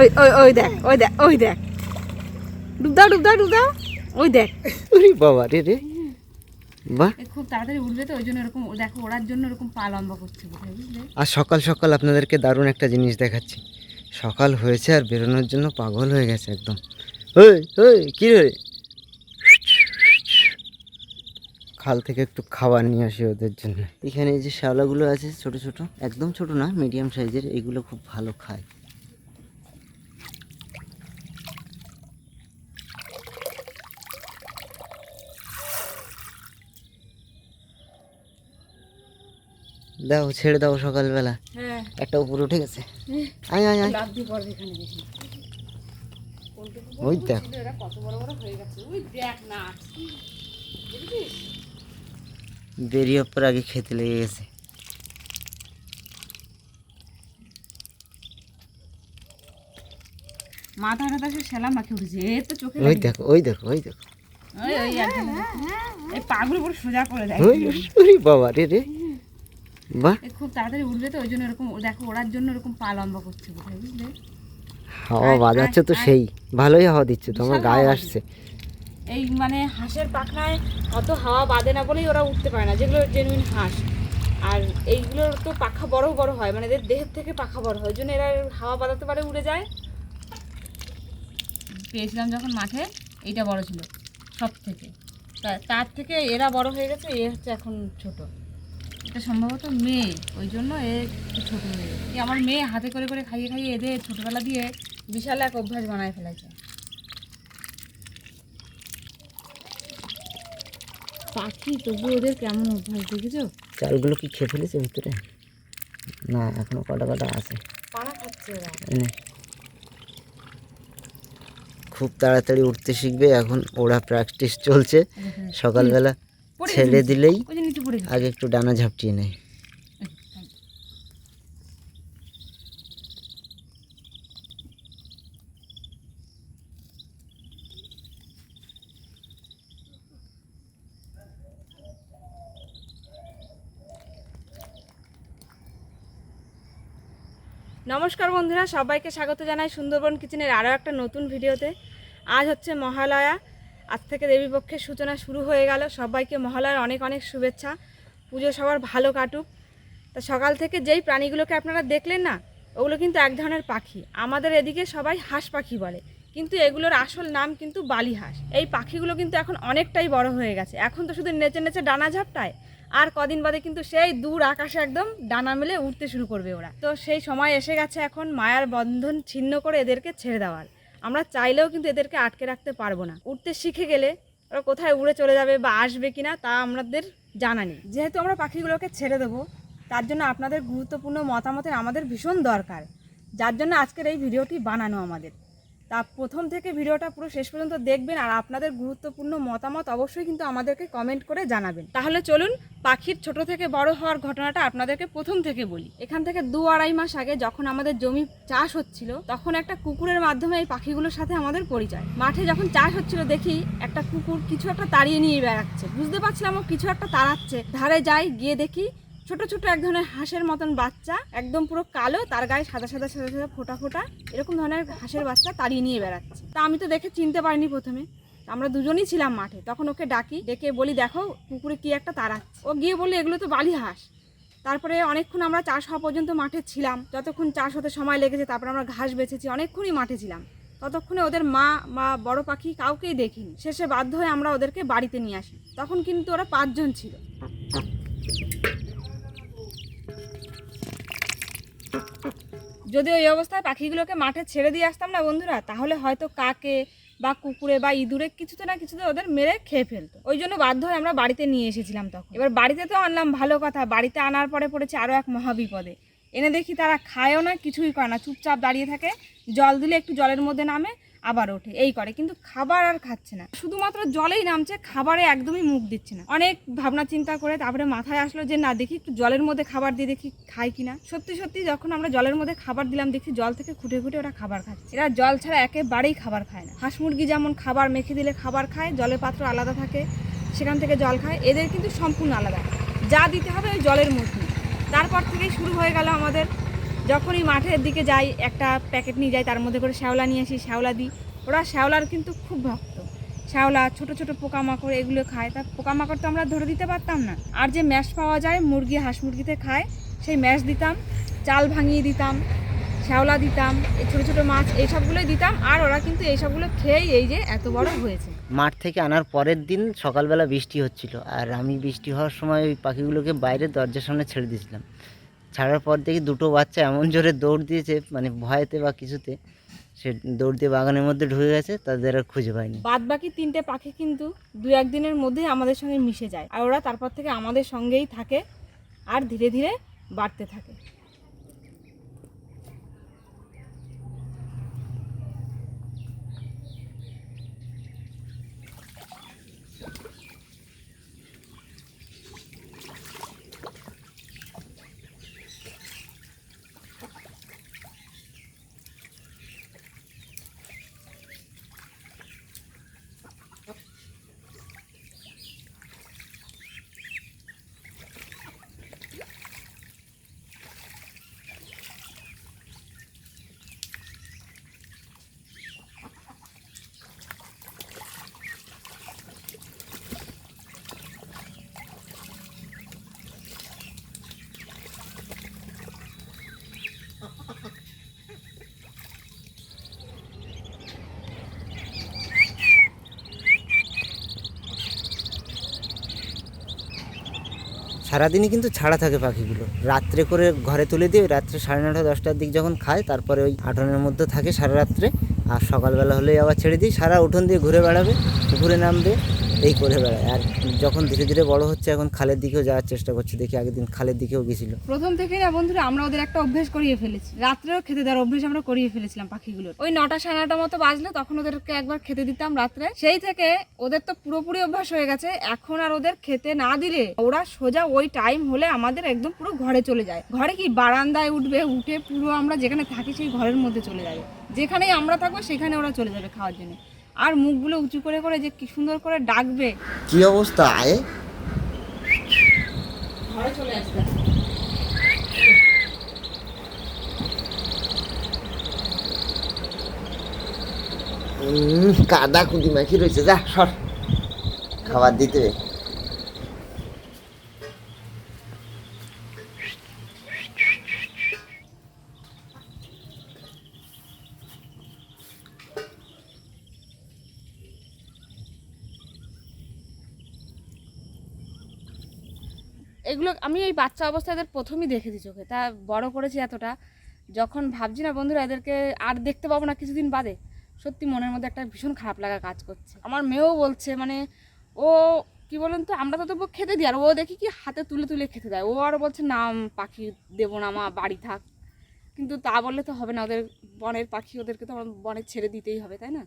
ওই ওই ওই দেখ ওই দেখ ওই দেখ। ডুব দাও ডুব দাও ডুব দাও। ওই দেখ। ওরে বাবা রে রে। বাহ খুব তাড়াতাড়ি উঠবে তো ওই জন্য এরকম দেখো ওড়ার জন্য এরকম পা লম্বা করছে আর সকাল সকাল আপনাদেরকে দারুণ একটা জিনিস দেখাচ্ছি। সকাল হয়েছে আর বেরোনোর জন্য পাগল হয়ে গেছে একদম। ওই ওই কী রে? খাল থেকে একটু খাবার নিয়ে আসি ওদের জন্য। এখানে এই যে শ্যাওলাগুলো আছে ছোট ছোট একদম ছোট না মিডিয়াম সাইজের এগুলো খুব ভালো খায়। দাও ছেড়ে দাও সকালবেলা। হ্যাঁ। একটা উপরে উঠে গেছে। আয় আয় আয়। লাভ দিয়ে পড়বে এখানে ওই দেখ। এরা কত বড় বড় হয়ে গেছে। ওই দেখ না। দেখেছিস? বেরিয়ে পর আগে খেতে লেগে গেছে। মাথা টাথা সে সেলাম মাখে উঠেছে। এ তো চোখে ওই দেখো ওই দেখো ওই দেখো। ওই ওই একদম। এই পাগুলো পুরো সোজা করে দেয় ওই বাবা রে রে। বাহ। খুব তাড়াতাড়ি উঠবে তো ওই জন্য এরকম দেখো ওড়ার জন্য এরকম পা লম্বা করছে বুঝলে? হাওয়া বাজাচ্ছে তো সেই। ভালোই হাওয়া দিচ্ছে তো আমার গায়ে আসছে। এই মানে হাঁসের পাখনায় অত হাওয়া বাঁধে না বলেই ওরা উঠতে পারে না যেগুলো জেনুইন হাঁস। আর এইগুলোর তো পাখা বড় বড় হয় মানে এদের দেহের থেকে পাখা বড় হয় জন্য এরা হাওয়া বাঁধাতে পারে উড়ে যায়। পেয়েছিলাম যখন মাঠে এইটা বড় ছিল সব থেকে তার থেকে এরা বড় হয়ে গেছে এ হচ্ছে এখন ছোট। এটা সম্ভবত মেয়ে ওই জন্য এ ছোট এই আমার মেয়ে হাতে করে করে খাইয়ে খাইয়ে এদের ছোটবেলা দিয়ে বিশাল এক অভ্যাস বানায় ফেলেছে। পাখি তবু ওদের কেমন অভ্যাস দেখেছ? চালগুলো কি খেয়ে ফেলেছে ভিতরে? না এখনও কটা কটা আছে। পাড়া খাচ্ছে ওরা। খুব তাড়াতাড়ি উঠতে শিখবে এখন ওরা প্র্যাকটিস চলছে সকালবেলা। ছেড়ে দিলেই আগে একটু ডানা ঝাপটিয়ে নেয়। নমস্কার বন্ধুরা সবাইকে স্বাগত জানাই সুন্দরবন কিচেনের আরও একটা নতুন ভিডিওতে। আজ হচ্ছে মহালয়া আজ থেকে দেবীপক্ষের সূচনা শুরু হয়ে গেল। সবাইকে মহালয়ার অনেক অনেক শুভেচ্ছা। পুজো সবার ভালো কাটুক। তা সকাল থেকে যেই প্রাণীগুলোকে আপনারা দেখলেন না, ওগুলো কিন্তু এক ধরনের পাখি। আমাদের এদিকে সবাই হাঁস পাখি বলে। কিন্তু এগুলোর আসল নাম কিন্তু বালি হাঁস। এই পাখিগুলো কিন্তু এখন অনেকটাই বড় হয়ে গেছে। এখন তো শুধু নেচে নেচে ডানা ঝাপটায়। আর কদিন বাদে কিন্তু সেই দূর আকাশে একদম ডানা মেলে উঠতে শুরু করবে ওরা। তো সেই সময় এসে গেছে এখন মায়ার বন্ধন ছিন্ন করে এদেরকে ছেড়ে দেওয়ার। আমরা চাইলেও কিন্তু এদেরকে আটকে রাখতে পারব না। উঠতে শিখে গেলে ওরা কোথায় উড়ে চলে যাবে বা আসবে কিনা তা আমাদের জানা নেই। যেহেতু আমরা পাখিগুলোকে ছেড়ে দেবো, তার জন্য আপনাদের গুরুত্বপূর্ণ মতামতের আমাদের ভীষণ দরকার। যার জন্য আজকের এই ভিডিওটি বানানো আমাদের। তা প্রথম থেকে ভিডিওটা পুরো শেষ পর্যন্ত দেখবেন আর আপনাদের গুরুত্বপূর্ণ মতামত অবশ্যই কিন্তু আমাদেরকে কমেন্ট করে জানাবেন। তাহলে চলুন পাখির ছোট থেকে বড় হওয়ার ঘটনাটা আপনাদেরকে প্রথম থেকে বলি। এখান থেকে দু আড়াই মাস আগে যখন আমাদের জমি চাষ হচ্ছিল, তখন একটা কুকুরের মাধ্যমে এই পাখিগুলোর সাথে আমাদের পরিচয়। মাঠে যখন চাষ হচ্ছিল দেখি একটা কুকুর কিছু একটা তাড়িয়ে নিয়ে বেড়াচ্ছে। বুঝতে পারছিলাম ও কিছু একটা তাড়াচ্ছে। ধারে যাই, গিয়ে দেখি ছোট ছোট এক ধরনের হাঁসের মতন বাচ্চা, একদম পুরো কালো, তার গায়ে সাদা সাদা সাদা সাদা ফোটা ফোটা, এরকম ধরনের হাঁসের বাচ্চা তাড়িয়ে নিয়ে বেড়াচ্ছে। তা আমি তো দেখে চিনতে পারিনি প্রথমে। আমরা দুজনেই ছিলাম মাঠে। তখন ওকে ডাকি, ডেকে বলি, দেখো কুকুরে কি একটা তাড়াচ্ছে ও গিয়ে বলল, এগুলো তো বালি হাঁস। তারপরে অনেকক্ষণ আমরা চাষ হওয়া পর্যন্ত মাঠে ছিলাম। যতক্ষণ চাষ হতে সময় লেগেছে, তারপরে আমরা ঘাস বেছেছি, অনেকক্ষণই মাঠে ছিলাম। ততক্ষণে ওদের মা বা বড় পাখি কাউকেই দেখিনি। শেষে বাধ্য হয়ে আমরা ওদেরকে বাড়িতে নিয়ে আসি। তখন কিন্তু ওরা পাঁচজন ছিল। যদি ওই অবস্থায় পাখিগুলোকে মাঠে ছেড়ে দিয়ে আসতাম না বন্ধুরা, তাহলে হয়তো কাকে বা কুকুরে বা ইঁদুরে কিছুতে না কিছুতে ওদের মেরে খেয়ে ফেলতো। ওই জন্য বাধ্য হয়ে আমরা বাড়িতে নিয়ে এসেছিলাম তখন। এবার বাড়িতে তো আনলাম, ভালো কথা। বাড়িতে আনার পরে পড়েছে আরও এক মহাবিপদে। এনে দেখি তারা খায়ও না, কিছুই করে না। চুপচাপ দাঁড়িয়ে থাকে, জল দিলে একটু জলের মধ্যে নামে আবার ওঠে, এই করে। কিন্তু খাবার আর খাচ্ছে না। শুধুমাত্র জলেই নামছে, খাবারে একদমই মুখ দিচ্ছে না। অনেক ভাবনা চিন্তা করে তারপরে মাথায় আসলো যে, না, দেখি একটু জলের মধ্যে খাবার দিয়ে দেখি খায় কিনা। সত্যি সত্যি যখন আমরা জলের মধ্যে খাবার দিলাম দেখি জল থেকে খুঁটে খুঁটে ওরা খাবার খাচ্ছে। এরা জল ছাড়া একেবারেই খাবার খায় না। হাঁস মুরগি যেমন খাবার মেখে দিলে খাবার খায়, জলের পাত্র আলাদা থাকে, সেখান থেকে জল খায়, এদের কিন্তু সম্পূর্ণ আলাদা। যা দিতে হবে ওই জলের মধ্যে। তারপর থেকেই শুরু হয়ে গেল আমাদের যখনই মাঠের দিকে যাই, একটা প্যাকেট নিয়ে যাই, তার মধ্যে করে শ্যাওলা নিয়ে আসি, শ্যাওলা দিই। ওরা শ্যাওলার কিন্তু খুব ভক্ত। শ্যাওলা, ছোট ছোট পোকামাকড় এগুলো খায়। তা পোকামাকড় তো আমরা ধরে দিতে পারতাম না। আর যে ম্যাশ পাওয়া যায়, মুরগি, হাঁস মুরগিতে খায়, সেই ম্যাশ দিতাম, চাল ভাঙিয়ে দিতাম, শ্যাওলা দিতাম, এই ছোটো ছোটো মাছ, এইসবগুলোই দিতাম। আর ওরা কিন্তু এইসবগুলো খেয়েই এই যে এত বড় হয়েছে। মাঠ থেকে আনার পরের দিন সকালবেলা বৃষ্টি হচ্ছিল। আর আমি বৃষ্টি হওয়ার সময় ওই পাখিগুলোকে বাইরে দরজার সামনে ছেড়ে দিয়েছিলাম। ছাড়ার পর দেখি দুটো বাচ্চা এমন জোরে দৌড় দিয়েছে মানে ভয়েতে বা কিছুতে, সে দৌড় দিয়ে বাগানের মধ্যে ঢুকে গেছে, তাদের আর খুঁজে পায়নি। বাদ বাকি তিনটে পাখি কিন্তু দু একদিনের মধ্যেই আমাদের সঙ্গে মিশে যায়, আর ওরা তারপর থেকে আমাদের সঙ্গেই থাকে, আর ধীরে ধীরে বাড়তে থাকে। সারাদিনই কিন্তু ছাড়া থাকে পাখিগুলো। রাত্রে করে ঘরে তুলে দিয়ে রাত্রে সাড়ে নটা, দশটার দিক যখন খায়, তারপরে ওই আটনের মধ্যে থাকে সারা রাত্রে। আর সকালবেলা হলেই আবার ছেড়ে দিই, সারা উঠোন দিয়ে ঘুরে বেড়াবে ঘুরে নামবে। এই করে বেড়ায়। আর যখন ধীরে ধীরে বড় হচ্ছে, এখন খালের দিকেও যাওয়ার চেষ্টা করছে। দেখি আগের দিন খালের দিকেও গেছিল। প্রথম থেকেই না বন্ধুরা, আমরা ওদের একটা অভ্যেস করিয়ে ফেলেছি। রাত্রেও খেতে দেওয়ার অভ্যেস আমরা করিয়ে ফেলেছিলাম পাখিগুলোর। ওই নটা সাড়ে নটা মতো বাজলে তখন ওদেরকে একবার খেতে দিতাম রাত্রে। সেই থেকে ওদের তো পুরোপুরি অভ্যাস হয়ে গেছে। এখন আর ওদের খেতে না দিলে ওরা সোজা ওই টাইম হলে আমাদের একদম পুরো ঘরে চলে যায়। ঘরে কি বারান্দায় উঠবে, উঠে পুরো আমরা যেখানে থাকি সেই ঘরের মধ্যে চলে যাবে। যেখানেই আমরা থাকব, সেখানে ওরা চলে যাবে খাওয়ার জন্য। আর মুখগুলো উঁচু করে করে যে কি সুন্দর করে ডাকবে। কি অবস্থা আয়ে? ঘরে চলে আসবে। কাদা কুদি মাখি রয়েছে যা সর। খাবার দিতে হবে। এগুলো আমি এই বাচ্চা অবস্থায় এদের প্রথমেই দেখেছি চোখে। তা বড় করেছি এতটা, যখন ভাবছি না বন্ধুরা, এদেরকে আর দেখতে পাবো না কিছুদিন বাদে, সত্যি মনের মধ্যে একটা ভীষণ খারাপ লাগা কাজ করছে। আমার মেয়েও বলছে মানে ও কি বলেন তো, আমরা তো তবু খেতে দিই, আর ও দেখি কি হাতে তুলে তুলে খেতে দেয়। ও আর বলছে, না পাখি দেবো না, মা, বাড়ি থাক। কিন্তু তা বললে তো হবে না, ওদের বনের পাখি, ওদেরকে তো আমার বনে ছেড়ে দিতেই হবে, তাই না?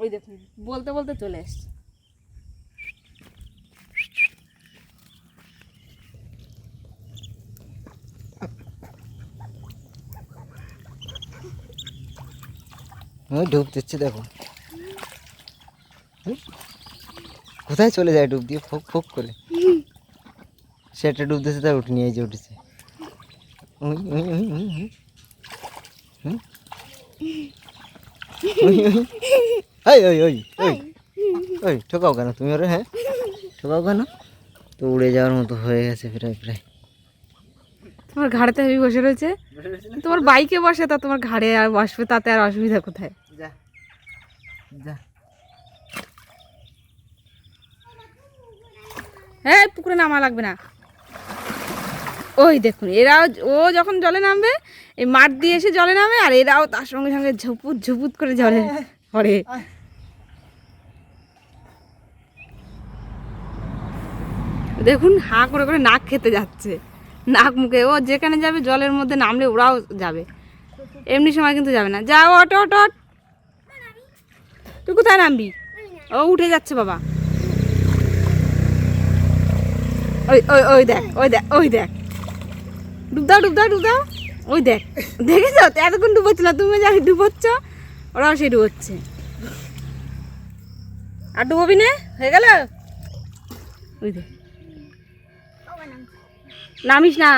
ওই দেখুন, বলতে বলতে চলে এসছে। ডুব দিচ্ছে, দেখো? কোথায় চলে যায় ডুব দিয়ে? ফোক ফোক করে। সেটা ডুব দিচ্ছে তাই উঠে নিয়ে যে উঠেছে। ওই ওই ওই ওই ওই ঠোকাও কেন? তুমি ওরে হ্যাঁ? ঠোকাও কেন? তো উড়ে যাওয়ার মতো হয়ে গেছে প্রায় প্রায়। তোমার ঘাড়েতে হেবি বসে রয়েছে। তোমার বাইকে বসে, তা তোমার ঘাড়ে আর বসবে, তাতে আর অসুবিধা কোথায়? যা। হ্যাঁ পুকুরে নামা লাগবে না। ওই দেখুন এরাও ও যখন জলে নামবে এই মাঠ দিয়ে এসে জলে নামে আর এরাও তার সঙ্গে সঙ্গে ঝুপুত ঝুপুত করে জলে পড়ে। দেখুন হা করে করে নাক খেতে যাচ্ছে। নাক মুখে ও যেখানে যাবে জলের মধ্যে নামলে ওরাও যাবে। এমনি সময় কিন্তু যাবে না। যাও অটো অট। তুই কোথায় নামবি? ও, উঠে যাচ্ছে বাবা। ওই ওই ওই দেখ ওই দেখ ওই দেখ। ডুব দাও ডুব দাও ওই দেখ, দেখেছ? তো এতক্ষণ ডুবোচ্ছিল তুমি যা ডুবোচ্ছ, ওরাও সেই ডুবোচ্ছে। আর ডুবোবি না? হয়ে গেল? ওই দেখ। নামিস না।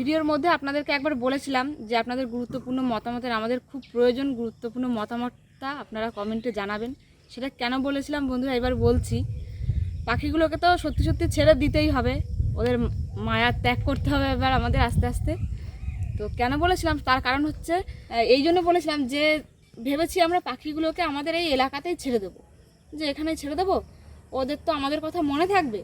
ভিডিওর মধ্যে আপনাদেরকে একবার বলেছিলাম যে আপনাদের গুরুত্বপূর্ণ মতামতের, আমাদের খুব প্রয়োজন গুরুত্বপূর্ণ মতামতটা আপনারা কমেন্টে জানাবেন। সেটা কেন বলেছিলাম বন্ধুরা? এবার বলছি, পাখিগুলোকে তো সত্যি সত্যি ছেড়ে দিতেই হবে। ওদের মায়া ত্যাগ করতে হবে এবার আমাদের আস্তে আস্তে। তো কেন বলেছিলাম? তার কারণ হচ্ছে এই জন্য বলেছিলাম যে ভেবেছি আমরা পাখিগুলোকে আমাদের এই এলাকাতেই ছেড়ে দেবো। যে এখানে ছেড়ে দেবো, ওদের তো আমাদের কথা মনে থাকবে।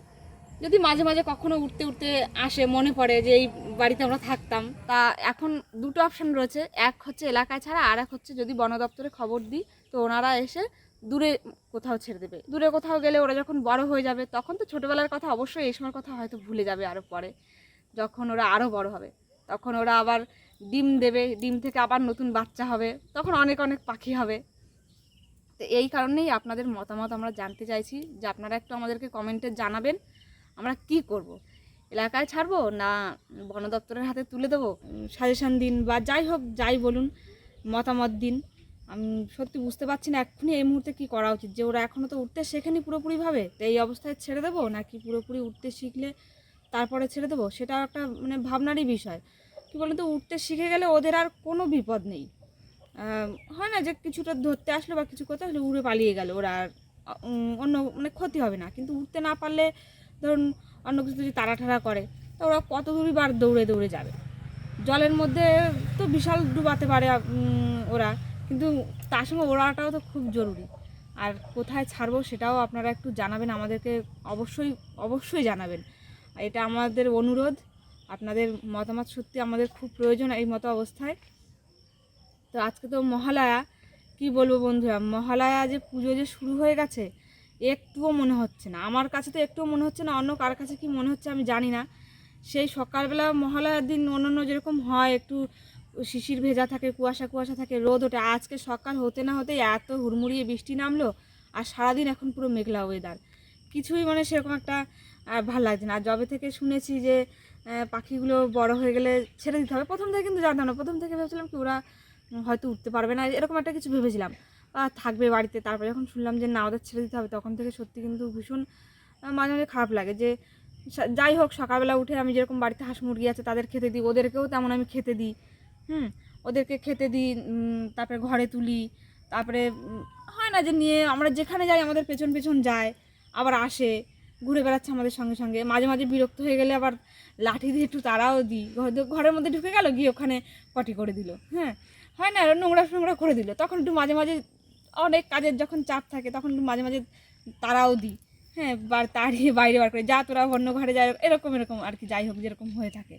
যদি মাঝে মাঝে কখনো উঠতে উঠতে আসে, মনে পড়ে যে এই বাড়িতে আমরা থাকতাম, তা এখন দুটো অপশন রয়েছে। এক হচ্ছে এলাকায় ছাড়া, আর এক হচ্ছে যদি বন দপ্তরে খবর দিই, তো ওনারা এসে দূরে কোথাও ছেড়ে দেবে। দূরে কোথাও গেলে ওরা যখন বড় হয়ে যাবে, তখন তো ছোটোবেলার কথা অবশ্যই এই সময়ের কথা হয়তো ভুলে যাবে আরও পরে। যখন ওরা আরও বড় হবে, তখন ওরা আবার ডিম দেবে, ডিম থেকে আবার নতুন বাচ্চা হবে, তখন অনেক অনেক পাখি হবে। তো এই কারণেই আপনাদের মতামত আমরা জানতে চাইছি। যে আপনারা একটু আমাদেরকে কমেন্টে জানাবেন। আমরা কি করব। এলাকায় ছাড়বো না বন দপ্তরের হাতে তুলে দেবো? সাজেশান দিন বা যাই হোক, যাই বলুন, মতামত দিন। আমি সত্যি বুঝতে পারছি না এক্ষুনি এই মুহূর্তে কি করা উচিত। যে ওরা এখনও তো উঠতে শেখেনি পুরোপুরিভাবে, তো এই অবস্থায় ছেড়ে দেবো? নাকি পুরোপুরি উঠতে শিখলে তারপরে ছেড়ে দেবো? সেটা একটা মানে ভাবনারই বিষয়। কী বলুন তো, উঠতে শিখে গেলে ওদের আর কোনো বিপদ নেই। হয় না যে কিছুটা ধরতে আসলো বা কিছু করতে আসলে, উড়ে পালিয়ে গেল। ওরা আর অন্য মানে ক্ষতি হবে না। কিন্তু উঠতে না পারলে ধরুন অন্য কিছু যদি তাড়া ঠাড়া করে, তা ওরা কত দূরই বার দৌড়ে দৌড়ে যাবে। জলের মধ্যে তো বিশাল ডুবাতে পারে ওরা। কিন্তু তার সঙ্গে ওড়াটাও তো খুব জরুরি। আর কোথায় ছাড়বো সেটাও আপনারা একটু জানাবেন, আমাদেরকে অবশ্যই অবশ্যই জানাবেন। এটা আমাদের অনুরোধ, আপনাদের মতামত সত্যি আমাদের খুব প্রয়োজন এই মতো অবস্থায়। তো আজকে তো মহালয়া, কি বলব বন্ধুরা? মহালয়া যে পুজো যে শুরু হয়ে গেছে একটুও মনে হচ্ছে না। আমার কাছে তো একটুও মনে হচ্ছে না, অন্য কার কাছে কি মনে হচ্ছে আমি জানি না। সেই সকালবেলা মহালয়ার দিন অন্যান্য যেরকম হয়, একটু শিশির ভেজা থাকে, কুয়াশা কুয়াশা থাকে, রোদ ওঠে। আজকে সকাল হতে না হতে এত হুড়মুড়িয়ে বৃষ্টি নামলো, আর সারাদিন এখন পুরো মেঘলা ওয়েদার কিছুই মানে সেরকম একটা ভালো লাগছে না। আর যবে থেকে শুনেছি যে পাখিগুলো বড় হয়ে গেলে ছেড়ে দিতে হবে, প্রথম থেকে কিন্তু জানতাম না। প্রথম থেকে ভেবেছিলাম কি ওরা হয়তো উঠতে পারবে না, এরকম একটা কিছু ভেবেছিলাম। থাকবে বাড়িতে। তারপরে যখন শুনলাম যে না, ওদের ছেড়ে দিতে হবে, তখন থেকে সত্যি কিন্তু ভীষণ মাঝে মাঝে খারাপ লাগে যে যাই হোক, সকালবেলা উঠে আমি যেরকম বাড়িতে হাঁস মুরগি আছে, তাদের খেতে দিই। ওদেরকেও তেমন আমি খেতে দিই। হুম? ওদেরকে খেতে দিই তারপরে ঘরে তুলি। তারপরে হয় না যে নিয়ে, আমরা যেখানে যাই, আমাদের পেছন পেছন যায়, আবার আসে, ঘুরে বেড়াচ্ছে আমাদের সঙ্গে সঙ্গে। মাঝে মাঝে বিরক্ত হয়ে গেলে আবার লাঠি দিয়ে একটু তারাও দিই। ঘর- ঘরের মধ্যে ঢুকে গেল, গিয়ে ওখানে পটি করে দিল। হ্যাঁ? হয় না নোংরা ফোংরা করে দিল। তখন একটু মাঝে মাঝে অনেক কাজের যখন চাপ থাকে, তখন মাঝে মাঝে তারাও দিই। হ্যাঁ বার তাড়িয়ে বাইরে বার করে, যা তোরা অন্য ঘরে যায় এরকম এরকম আর কি, যাই হোক, যেরকম হয়ে থাকে।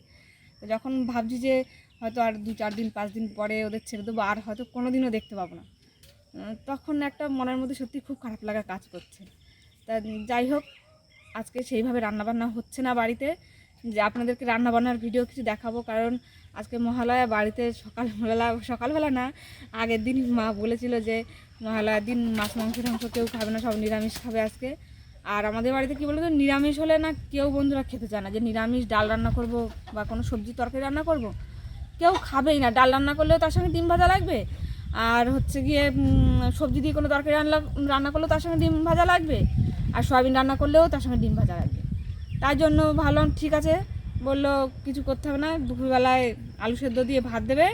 তো যখন ভাবছি যে হয়তো আর দু চার দিন, পাঁচ দিন পরে ওদের ছেড়ে দেবো, আর হয়তো কোনো দিনও দেখতে পাবো না। তখন একটা মনের মধ্যে সত্যি খুব খারাপ লাগা কাজ করছে। তা যাই হোক, আজকে সেইভাবে রান্নাবান্না হচ্ছে না বাড়িতে। যে আপনাদেরকে রান্নাবান্নার ভিডিও কিছু দেখাবো, কারণ আজকে মহালয়া, বাড়িতে সকালবেলা সকালবেলা না, আগের দিন মা বলেছিল যে মহালয়ার দিন মাছ, মাংস, টাংস কেউ খাবে না, সব নিরামিষ খাবে আজকে। আর আমাদের বাড়িতে কী বলতো, নিরামিষ হলে না কেউ বন্ধুরা খেতে চায় না। যে নিরামিষ ডাল রান্না করব বা কোনো সবজি তরকারি রান্না করব, কেউ খাবেই না। ডাল রান্না করলেও তার সঙ্গে ডিম ভাজা লাগবে। আর হচ্ছে গিয়ে সবজি দিয়ে কোনো তরকারি রান্না রান্না করলেও তার সঙ্গে ডিম ভাজা লাগবে। আর সয়াবিন রান্না করলেও তার সঙ্গে ডিম ভাজা লাগবে। তার জন্য ভাবলাম ঠিক আছে, বলল কিছু করতে হবে না, দুপুরবেলায় আলু সেদ্ধ দিয়ে ভাত দেবে।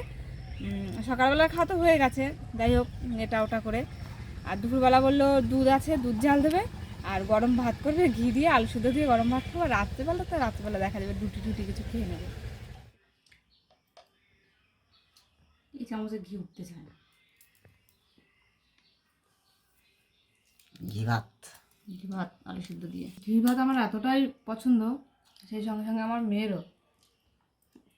উম, সকালবেলার খাওয়া তো হয়ে গেছে। যাই হোক এটা ওটা করে। আর দুপুরবেলা বলল দুধ আছে দুধ জাল দেবে। আর গরম ভাত করবে ঘি দিয়ে আলু সেদ্ধ দিয়ে গরম ভাত খাব। রাত্রেবেলা তো রাত্রেবেলা দেখা যাবে রুটি টুটি কিছু খেয়ে নেবে। এই চামচে ঘি উঠতে চায় না। ঘি ভাত। ঘি ভাত আলু সিদ্ধ দিয়ে। ঘি ভাত আমার এতটাই পছন্দ সেই সঙ্গে সঙ্গে আমার মেয়েরও।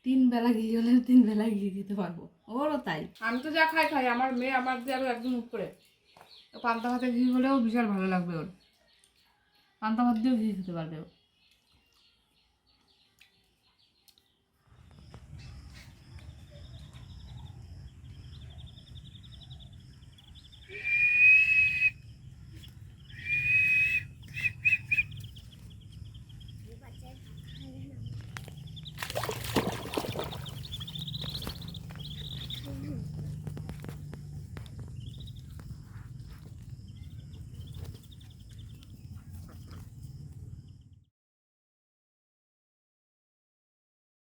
তিন বেলা ঘি হলে তিন বেলা ঘি দিতে পারব। ওরও তাই। আমি তো যা খাই খাই। আমার মেয়ে আমার দিয়ে আরও একদম উপরে। পান্তা ভাতে ঘি হলেও বিশাল ভালো লাগবে ওর। পান্তা ভাত দিয়েও ঘি খেতে পারবে ও।